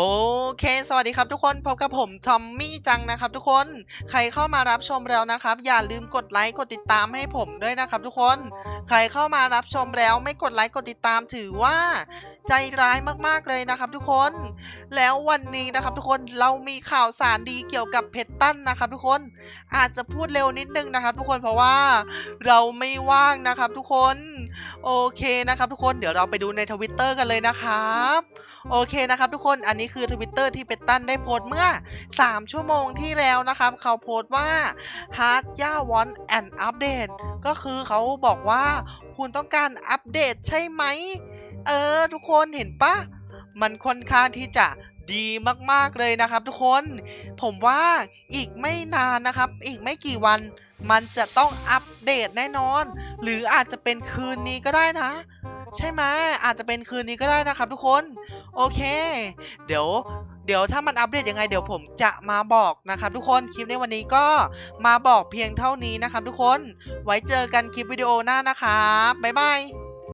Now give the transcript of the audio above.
โอเค สวัสดีครับทุกคน พบกับผมทอมมี่จังนะครับทุกคน ใครเข้ามารับชมแล้วนะครับ อย่าลืมกดไลค์ กดติดตามให้ผมด้วยนะครับทุกคน ใครเข้ามารับชมแล้วไม่กดไลค์ กดติดตามถือว่าใจร้ายมากๆเลยนะครับทุกคน แล้ววันนี้นะครับทุกคน เรามีข่าวสารดีเกี่ยวกับเพชรตั้นนะครับทุกคน อาจจะพูดเร็วนิดนึงนะครับทุกคน เพราะว่าเราไม่ว่างนะครับทุกคน โอเคนะครับทุกคนเดี๋ยวเราไปดูในทวิตเตอร์กันเลยนะครับ โอเคนะครับทุกคนอันนี้คือทวิตเตอร์ที่เปตตันได้โพสเมื่อ 3 ชั่วโมงที่แล้วนะครับ เขาโพสว่า Hard Ya Want an Update ก็คือเขาบอกว่าคุณต้องการอัปเดตใช่ไหม เออ ทุกคนเห็นปะมันค่อนข้างที่จะดีมากๆเลยนะครับทุกคน ผมว่าอีกไม่นานนะครับ อีกไม่กี่วัน มันจะต้องอัปเดตแน่นอน หรืออาจจะเป็นคืนนี้ก็ได้นะ ใช่ไหมอาจจะเป็นคืนนี้ก็ได้นะครับทุกคน โอเค เดี๋ยวเดี๋ยวถ้ามันอัปเดตยังไงเดี๋ยวผมจะมาบอกนะครับทุกคนคลิปในวันนี้ก็มาบอกเพียงเท่านี้นะครับทุกคน ไว้เจอกันคลิปวิดีโอหน้านะครับบ๊ายบาย